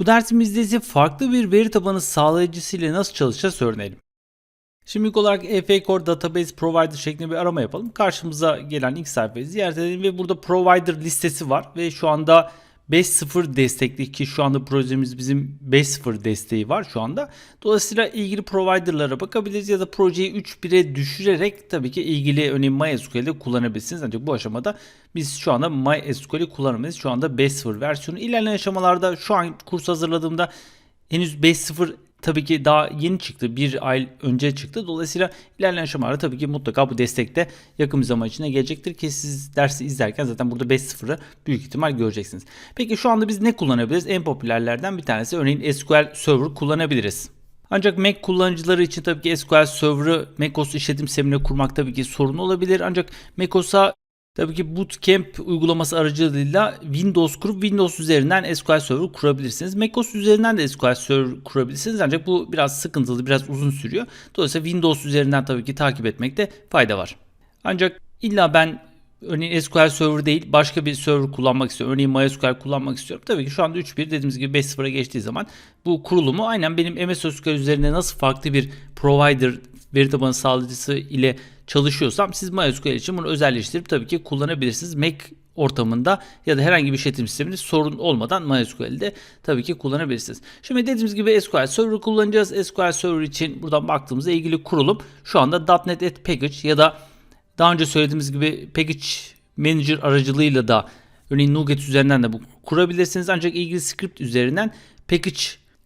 Bu dersimizde ise farklı bir veri tabanı sağlayıcısı ile nasıl çalışacağız öğrenelim. Şimdi ilk olarak EF Core Database Provider şeklinde bir arama yapalım. Karşımıza gelen ilk sayfayı ziyaret edelim ve burada provider listesi var ve şu anda 5.0 destekli ki şu anda projemiz bizim 5.0 desteği var şu anda. Dolayısıyla ilgili providerlara bakabiliriz ya da projeyi 3.1'e düşürerek tabii ki ilgili örneğin MySQL'de kullanabilirsiniz. Ancak bu aşamada biz şu anda MySQL'i kullanamayız. Şu anda 5.0 versiyonu. İlerleyen aşamalarda şu an kurs hazırladığımda henüz 5.0 tabii ki daha yeni çıktı. Bir ay önce çıktı. Dolayısıyla ilerleyen aşamalarda tabii ki mutlaka bu destekte yakın bir zaman içinde gelecektir ki siz dersi izlerken zaten burada 5.0'ı büyük ihtimal göreceksiniz. Peki şu anda biz ne kullanabiliriz? En popülerlerden bir tanesi örneğin SQL Server kullanabiliriz. Ancak Mac kullanıcıları için tabii ki SQL Server'ı macOS işletim sistemine kurmak tabii ki sorun olabilir. Ancak macOS'a Tabii ki Bootcamp uygulaması aracılığıyla Windows kurup Windows üzerinden SQL Server kurabilirsiniz. macOS üzerinden de SQL Server kurabilirsiniz ancak bu biraz sıkıntılı, biraz uzun sürüyor. Dolayısıyla Windows üzerinden tabii ki takip etmekte fayda var. Ancak illa ben örneğin SQL Server değil başka bir server kullanmak istiyorum. Örneğin MySQL kullanmak istiyorum. Tabii ki şu anda 3.1 dediğimiz gibi 5.0'a geçtiği zaman bu kurulumu aynen benim MS SQL üzerinde nasıl farklı bir provider veri tabanı sağlayıcısı ile çalışıyorsam siz MySQL için bunu özelleştirip tabii ki kullanabilirsiniz. Mac ortamında ya da herhangi bir işletim sisteminde sorun olmadan MySQL'de tabii ki kullanabilirsiniz. Şimdi dediğimiz gibi SQL Server kullanacağız. SQL Server için buradan baktığımızda ilgili kurulum şu anda .NET Add Package ya da daha önce söylediğimiz gibi Package Manager aracılığıyla da örneğin NuGet üzerinden de bu kurabilirsiniz. Ancak ilgili script üzerinden Package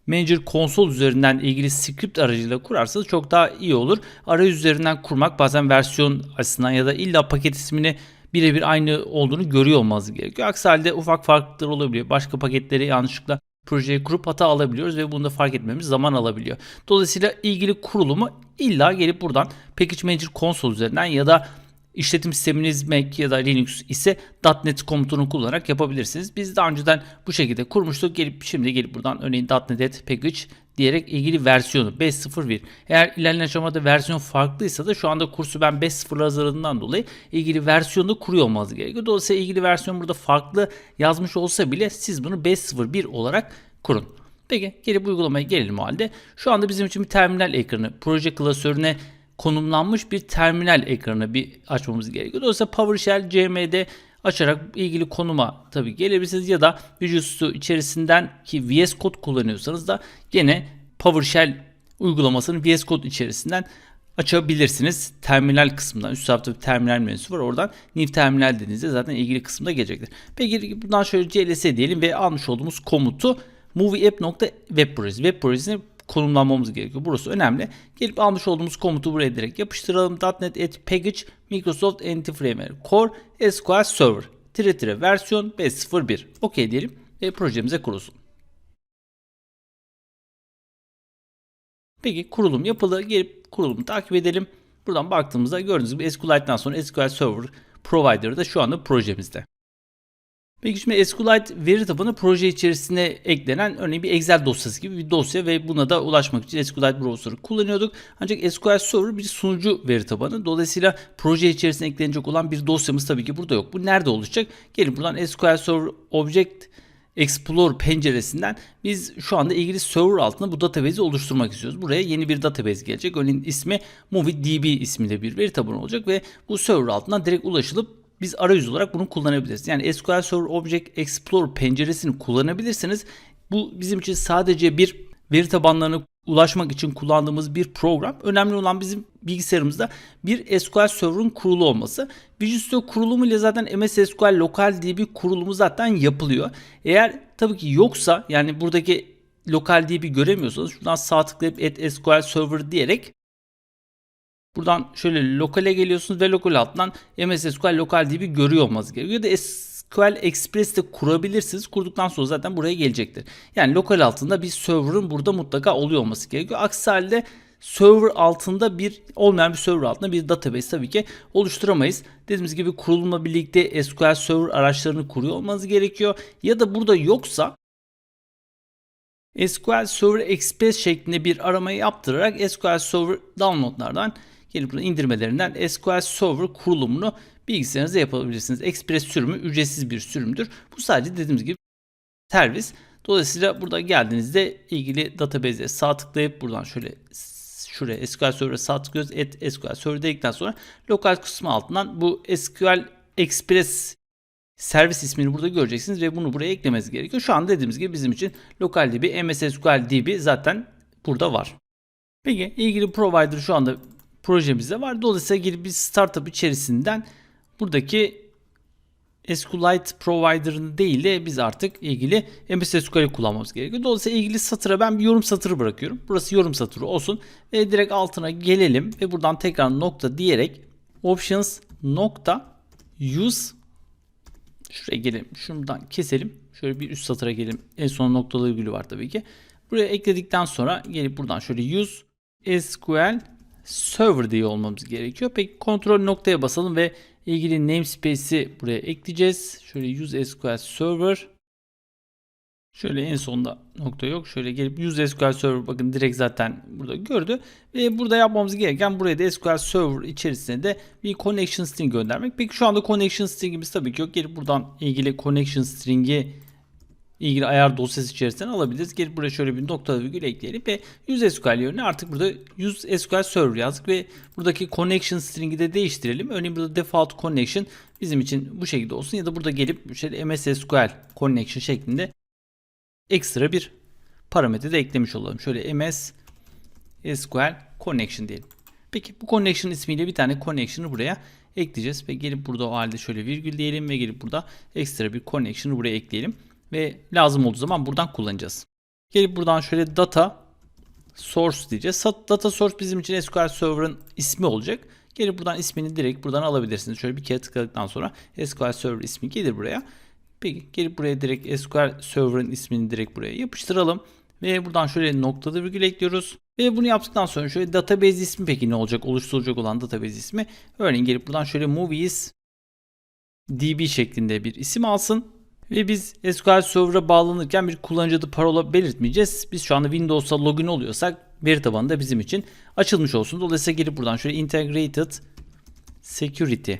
Manager konsol üzerinden ilgili script aracıyla kurarsanız çok daha iyi olur. Arayüz üzerinden kurmak bazen versiyon açısından ya da illa paket ismini birebir aynı olduğunu görüyor olmanız gerekiyor. Aksi halde ufak farklılıklar olabiliyor. Başka paketleri yanlışlıkla projeye kurup hata alabiliyoruz ve bunu da fark etmemiz zaman alabiliyor. Dolayısıyla ilgili kurulumu illa gelip buradan Package Manager konsol üzerinden ya da İşletim sisteminiz Mac ya da Linux ise .NET komutunu kullanarak yapabilirsiniz. Biz daha önceden bu şekilde kurmuştuk. Gelip şimdi gelip buradan örneğin .NET Package diyerek ilgili versiyonu 5.0.1. Eğer ilerleyen aşamada versiyon farklıysa da şu anda kursu ben 5.0 hazırladığından dolayı ilgili versiyonu kuruyor olmanız gerekiyor. Dolayısıyla ilgili versiyon burada farklı yazmış olsa bile siz bunu 5.0.1 olarak kurun. Peki gelip uygulamaya gelelim o halde. Şu anda bizim için bir terminal ekranı proje klasörüne konumlanmış bir terminal ekranı bir açmamız gerekiyor. Dolayısıyla PowerShell CMD açarak ilgili konuma tabi gelebilirsiniz ya da Visual Studio içerisinden ki VS Code kullanıyorsanız da gene PowerShell uygulamasını VS Code içerisinden açabilirsiniz. Terminal kısmından üst tarafta bir terminal menüsü var. Oradan new terminal dediğinizde zaten ilgili kısımda gelecektir. Peki buradan şöyle cls diyelim ve almış olduğumuz komutu movieapp.web projesi. Web projesini konumlanmamız gerekiyor. Burası önemli. Gelip almış olduğumuz komutu buraya direkt yapıştıralım. .NET Add Package Microsoft Entity Framework Core SQL Server tire tire versiyon 5.0.1 OK diyelim ve projemize kurulsun. Peki kurulum yapıldı. Gelip kurulumu takip edelim. Buradan baktığımızda gördüğünüz gibi SQLite'den sonra SQL Server Provider da şu anda projemizde. Peki şimdi SQLite veri tabanı proje içerisine eklenen örneğin bir Excel dosyası gibi bir dosya ve buna da ulaşmak için SQLite browser'ı kullanıyorduk. Ancak SQL Server bir sunucu veri tabanı. Dolayısıyla proje içerisine eklenecek olan bir dosyamız tabii ki burada yok. Bu nerede olacak? Gelin buradan SQL Server Object Explorer penceresinden biz şu anda ilgili server altında bu database'i oluşturmak istiyoruz. Buraya yeni bir database gelecek. Örneğin ismi MovieDB isminde bir veri tabanı olacak ve bu server altından direkt ulaşılıp biz arayüz olarak bunu kullanabiliriz. Yani SQL Server Object Explorer penceresini kullanabilirsiniz. Bu bizim için sadece bir veri tabanlarına ulaşmak için kullandığımız bir program. Önemli olan bizim bilgisayarımızda bir SQL Server'ın kurulu olması. Visual Studio kurulumu ile zaten MS SQL Local DB kurulumu zaten yapılıyor. Eğer tabii ki yoksa yani buradaki Local DB göremiyorsanız şuradan sağ tıklayıp Add SQL Server diyerek Buradan şöyle lokale geliyorsunuz ve lokal altından MS SQL Local DB görüyor olmanız gerekiyor. Ya da SQL Express de kurabilirsiniz. Kurduktan sonra zaten buraya gelecektir. Yani lokal altında bir server'ın burada mutlaka oluyor olması gerekiyor. Aksi halde server altında bir olmayan bir server altında bir database tabii ki oluşturamayız. Dediğimiz gibi kurulumla birlikte SQL Server araçlarını kuruyor olmanız gerekiyor. Ya da burada yoksa SQL Server Express şeklinde bir arama yaptırarak SQL Server downloadlardan gelip burada indirmelerinden SQL Server kurulumunu bilgisayarınızda yapabilirsiniz. Express sürümü ücretsiz bir sürümdür. Bu sadece dediğimiz gibi servis. Dolayısıyla burada geldiğinizde ilgili database'e sağ tıklayıp buradan şöyle şuraya SQL Server'e sağ tıklıyoruz. Et SQL Server dedikten sonra lokal kısmı altından bu SQL Express servis ismini burada göreceksiniz ve bunu buraya eklemeniz gerekiyor. Şu an dediğimiz gibi bizim için lokal DB, MS SQL DB zaten burada var. Peki ilgili provider şu anda projemizde var. Dolayısıyla girip bir startup içerisinden buradaki SQLite provider'ın değil de biz artık ilgili MS SQL'i kullanmamız gerekiyor. Dolayısıyla ilgili satıra ben bir yorum satırı bırakıyorum. Burası yorum satırı olsun ve direkt altına gelelim ve buradan tekrar nokta diyerek options nokta use şuraya gelelim. Şundan keselim. Şöyle bir üst satıra gelelim. En son noktalı virgülü var tabii ki. Buraya ekledikten sonra gelip buradan şöyle use SQL server diye olmamız gerekiyor. Peki kontrol noktaya basalım ve ilgili namespace'i buraya ekleyeceğiz. Şöyle use SQL server Şöyle en sonda nokta yok. Şöyle gelip use SQL Server bakın direkt zaten burada gördü. Ve burada yapmamız gereken buraya da SQL Server içerisine de bir connection string göndermek. Peki şu anda connection stringimiz tabii ki yok. Gelip buradan ilgili connection string'i ilgili ayar dosyası içerisinden alabiliriz. Gelip buraya şöyle bir nokta virgül ekleyelim ve use SQL yerine artık burada use SQL Server yazdık ve buradaki connection string'i de değiştirelim. Örneğin burada default connection bizim için bu şekilde olsun ya da burada gelip şöyle MS SQL connection şeklinde ekstra bir parametre de eklemiş olalım. Şöyle ms SQL connection diyelim. Peki bu connection ismiyle bir tane connection'ı buraya ekleyeceğiz ve gelip burada o halde şöyle virgül diyelim ve gelip burada ekstra bir connection'ı buraya ekleyelim ve lazım olduğu zaman buradan kullanacağız. Gelip buradan şöyle data source diyeceğiz. Data source bizim için SQL Server'ın ismi olacak. Gelip buradan ismini direkt buradan alabilirsiniz. Şöyle bir kere tıkladıktan sonra SQL Server ismi gelir buraya. Peki gelip buraya direkt SQL Server'ın ismini direkt buraya yapıştıralım. Ve buradan şöyle noktalı virgül ekliyoruz. Ve bunu yaptıktan sonra şöyle database ismi peki ne olacak? Oluşturulacak olan database ismi. Örneğin gelip buradan şöyle movies db şeklinde bir isim alsın. Ve biz SQL Server'a bağlanırken bir kullanıcı adı parola belirtmeyeceğiz. Biz şu anda Windows'a login oluyorsak veri tabanı da bizim için açılmış olsun. Dolayısıyla gelip buradan şöyle integrated security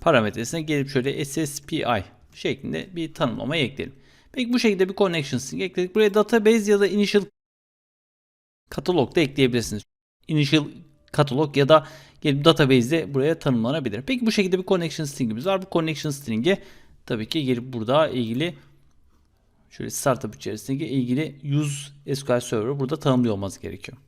parametresine gelip şöyle SSPI şeklinde bir tanımlamayı ekleyelim. Peki bu şekilde bir connection string ekledik. Buraya database ya da initial katalog da ekleyebilirsiniz. Initial katalog ya da gelip database'de buraya tanımlanabilir. Peki bu şekilde bir connection stringimiz var. Bu connection string'i tabii ki gelip burada ilgili şöyle startup içerisindeki ilgili use SQL Server burada tanımlıyor olması gerekiyor.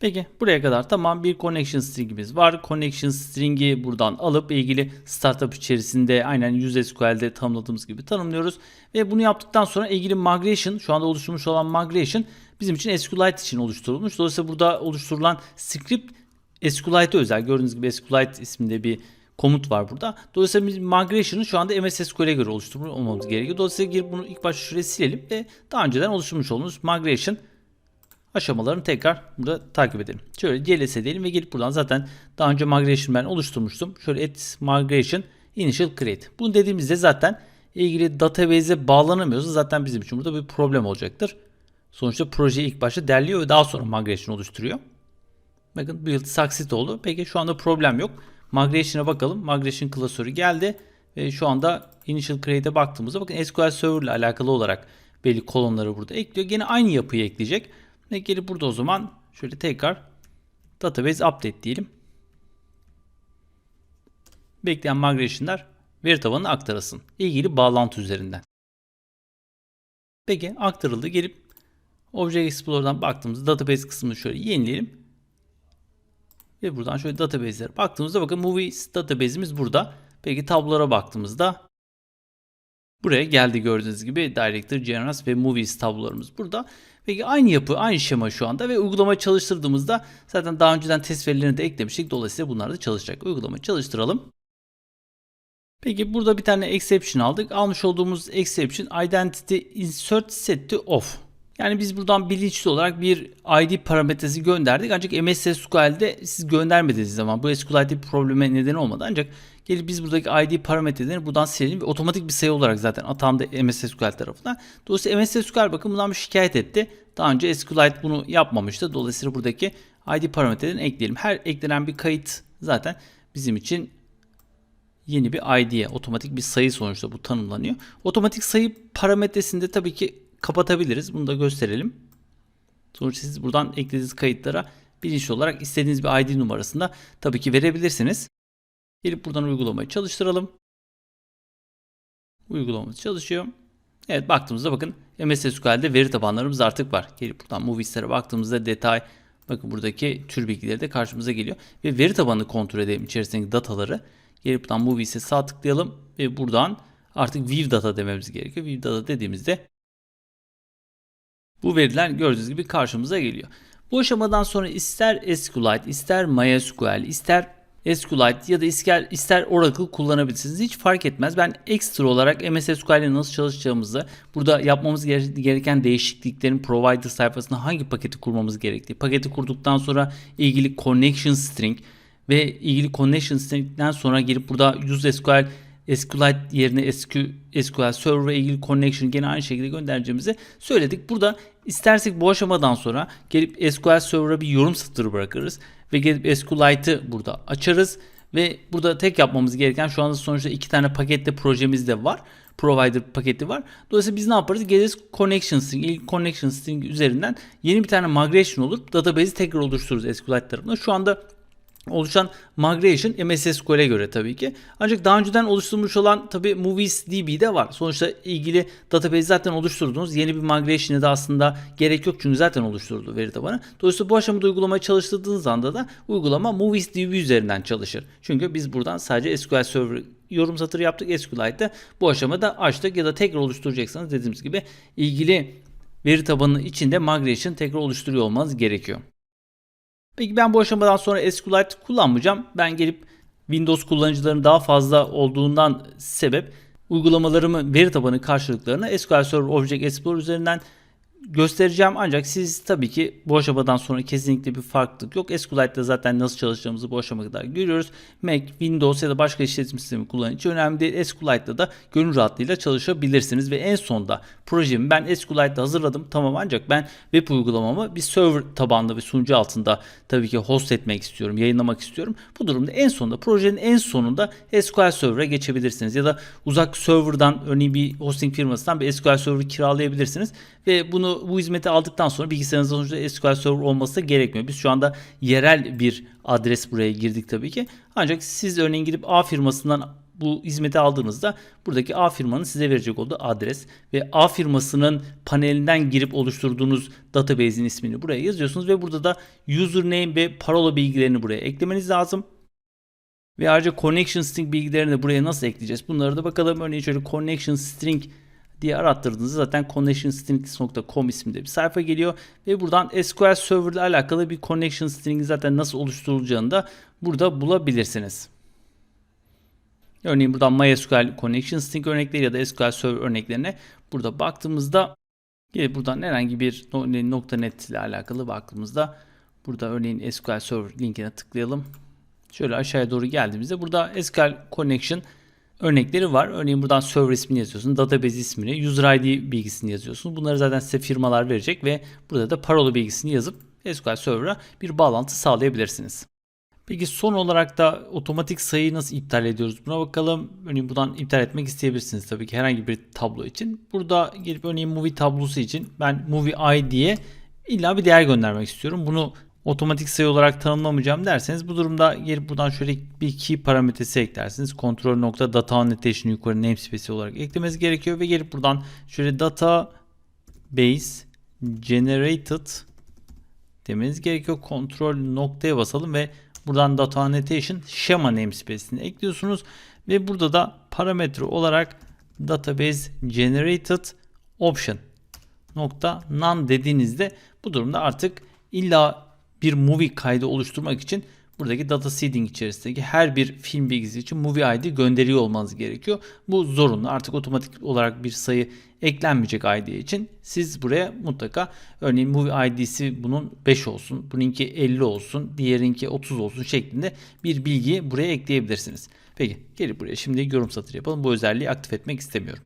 Peki buraya kadar tamam bir connection stringimiz var. Connection string'i buradan alıp ilgili startup içerisinde aynen UseSQL'de tanımladığımız gibi tanımlıyoruz. Ve bunu yaptıktan sonra ilgili migration şu anda oluşturmuş olan migration bizim için SQLite için oluşturulmuş. Dolayısıyla burada oluşturulan script SQLite'e özel. Gördüğünüz gibi SQLite isminde bir komut var burada. Dolayısıyla biz migration'ı şu anda MS SQL'e göre oluşturmuş olmamız gerekiyor. Dolayısıyla girip bunu ilk başta şuraya silelim ve daha önceden oluşturmuş olduğumuz migration aşamalarını tekrar burada takip edelim. Şöyle CLS diyelim ve gelip buradan zaten daha önce migration ben oluşturmuştum. Şöyle add migration initial create. Bunu dediğimizde zaten ilgili database'e bağlanamıyorsa zaten bizim için burada bir problem olacaktır. Sonuçta projeyi ilk başta derliyor ve daha sonra migration oluşturuyor. Bakın build succeed oldu. Peki şu anda problem yok. Migration'a bakalım. Migration klasörü geldi. Ve şu anda initial create'e baktığımızda bakın SQL Server ile alakalı olarak belli kolonları burada ekliyor. Gene aynı yapıyı ekleyecek. Ve gelip burada o zaman şöyle tekrar database update diyelim. Bekleyen migration'lar veri tabanına aktarılsın. İlgili bağlantı üzerinden. Peki aktarıldı. Gelip Object Explorer'dan baktığımızda database kısmını şöyle yenileyelim. Ve buradan şöyle database'lere baktığımızda bakın Movies database'imiz burada. Peki tablolara baktığımızda buraya geldi gördüğünüz gibi Director, Generals ve Movies tablolarımız burada. Peki aynı yapı, aynı şema şu anda ve uygulama çalıştırdığımızda zaten daha önceden test verilerini de eklemiştik. Dolayısıyla bunlar da çalışacak. Uygulamayı çalıştıralım. Peki burada bir tane exception aldık. Almış olduğumuz exception identity insert set to off. Yani biz buradan bilinçli olarak bir ID parametresi gönderdik. Ancak MS SQL'de siz göndermediğiniz zaman bu SQL'de bir probleme neden olmadı. Ancak gelip biz buradaki ID parametrelerini buradan silelim ve otomatik bir sayı olarak zaten atandı MS SQL tarafından. Dolayısıyla MS SQL bakın bundan bir şikayet etti. Daha önce SQLite bunu yapmamıştı. Dolayısıyla buradaki ID parametrelerini ekleyelim. Her eklenen bir kayıt zaten bizim için yeni bir ID'ye otomatik bir sayı sonuçta bu tanımlanıyor. Otomatik sayı parametresinde tabii ki kapatabiliriz. Bunu da gösterelim. Sonuçta siz buradan eklediğiniz kayıtlara bilinçli olarak istediğiniz bir ID numarasında tabii ki verebilirsiniz. Gelip buradan uygulamayı çalıştıralım. Uygulamamız çalışıyor. Evet baktığımızda bakın MS SQL'de veri tabanlarımız artık var. Gelip buradan Movies'lere baktığımızda detay bakın buradaki tür bilgileri de karşımıza geliyor. Ve veri tabanını kontrol edelim içerisindeki dataları. Gelip buradan Movies'e sağ tıklayalım ve buradan artık View Data dememiz gerekiyor. View Data dediğimizde bu veriler gördüğünüz gibi karşımıza geliyor. Bu aşamadan sonra ister SQLite, ister MySQL, ister SQLite ya da ister, ister Oracle kullanabilirsiniz. Hiç fark etmez. Ben ekstra olarak MS SQL ile nasıl çalışacağımızı, burada yapmamız gere- gereken değişikliklerin provider sayfasında hangi paketi kurmamız gerektiği, paketi kurduktan sonra ilgili connection string ve ilgili connection string'den sonra gelip burada use SQL SQLite yerine SQ, SQL Server ile ilgili connection gene aynı şekilde göndereceğimizi söyledik. Burada istersek bu aşamadan sonra gelip SQL Server'a bir yorum satırı bırakırız ve gelip SQLite'ı burada açarız ve burada tek yapmamız gereken şu anda sonuçta iki tane pakette projemiz de var. Provider paketi var. Dolayısıyla biz ne yaparız? Geliriz connection string, ilk connection string üzerinden yeni bir tane migration olur. Database'i tekrar oluştururuz SQLite tarafından. Şu anda oluşan migration MS SQL'e göre tabii ki. Ancak daha önceden oluşturmuş olan tabii Movies DB'de var. Sonuçta ilgili database zaten oluşturdunuz. Yeni bir migration'e de aslında gerek yok çünkü zaten oluşturuldu veri tabanı. Dolayısıyla bu aşamada uygulamaya çalıştırdığınız anda da uygulama Movies DB üzerinden çalışır. Çünkü biz buradan sadece SQL Server yorum satırı yaptık. SQLite'de bu aşamada açtık ya da tekrar oluşturacaksanız dediğimiz gibi ilgili veri tabanının içinde migration tekrar oluşturuyor olmanız gerekiyor. Peki ben bu aşamadan sonra SQLite kullanmayacağım. Ben gelip Windows kullanıcılarının daha fazla olduğundan sebep uygulamalarımı veri tabanı karşılıklarını SQL Server Object Explorer üzerinden göstereceğim. Ancak siz tabii ki bu aşamadan sonra kesinlikle bir farklılık yok. SQLite'de zaten nasıl çalıştığımızı bu aşamaya kadar görüyoruz. Mac, Windows ya da başka işletim sistemi kullanıcı önemli değil. SQLite'da da gönül rahatlığıyla çalışabilirsiniz ve en sonda projemi ben SQLite'da hazırladım. Tamam ancak ben web uygulamamı bir server tabanlı bir sunucu altında tabii ki host etmek istiyorum, yayınlamak istiyorum. Bu durumda en sonunda projenin en sonunda SQL Server'a geçebilirsiniz ya da uzak server'dan örneğin bir hosting firmasından bir SQL Server kiralayabilirsiniz ve bunu bu hizmeti aldıktan sonra bilgisayarınızda sonuçta SQL Server olması gerekmiyor. Biz şu anda yerel bir adres buraya girdik tabii ki. Ancak siz örneğin gidip A firmasından bu hizmeti aldığınızda buradaki A firmanın size verecek olduğu adres ve A firmasının panelinden girip oluşturduğunuz database'in ismini buraya yazıyorsunuz ve burada da username ve parola bilgilerini buraya eklemeniz lazım. Ve ayrıca connection string bilgilerini de buraya nasıl ekleyeceğiz? Bunları da bakalım. Örneğin şöyle connection string diye arattırdığınızda zaten connectionstrings.com isminde bir sayfa geliyor ve buradan SQL Server ile alakalı bir connection string zaten nasıl oluşturulacağını da burada bulabilirsiniz. Örneğin buradan MySQL connection string örnekleri ya da SQL Server örneklerine burada baktığımızda gelip buradan herhangi bir .net ile alakalı baktığımızda burada örneğin SQL Server linkine tıklayalım. Şöyle aşağıya doğru geldiğimizde burada SQL connection örnekleri var. Örneğin buradan server ismini yazıyorsun, database ismini, user ID bilgisini yazıyorsun. Bunları zaten size firmalar verecek ve burada da parola bilgisini yazıp SQL Server'a bir bağlantı sağlayabilirsiniz. Peki son olarak da otomatik sayıyı nasıl iptal ediyoruz? Buna bakalım. Örneğin buradan iptal etmek isteyebilirsiniz tabii ki herhangi bir tablo için. Burada gelip örneğin movie tablosu için ben movie ID'ye illa bir değer göndermek istiyorum. Bunu otomatik sayı olarak tanımlamayacağım derseniz bu durumda gelip buradan şöyle bir key parametresi eklersiniz. Kontrol nokta data annotation yukarı namespace olarak eklemeniz gerekiyor ve gelip buradan şöyle data base generated demeniz gerekiyor. Kontrol noktaya basalım ve buradan data annotation schema namespace'ini ekliyorsunuz ve burada da parametre olarak database generated option nokta none dediğinizde bu durumda artık illa bir movie kaydı oluşturmak için buradaki data seeding içerisindeki her bir film bilgisi için movie ID gönderiyor olmanız gerekiyor. Bu zorunlu. Artık otomatik olarak bir sayı eklenmeyecek ID için siz buraya mutlaka örneğin movie ID'si bunun 5 olsun, bununki 50 olsun, diğerinki 30 olsun şeklinde bir bilgiyi buraya ekleyebilirsiniz. Peki gelip buraya şimdi yorum satır yapalım. Bu özelliği aktif etmek istemiyorum.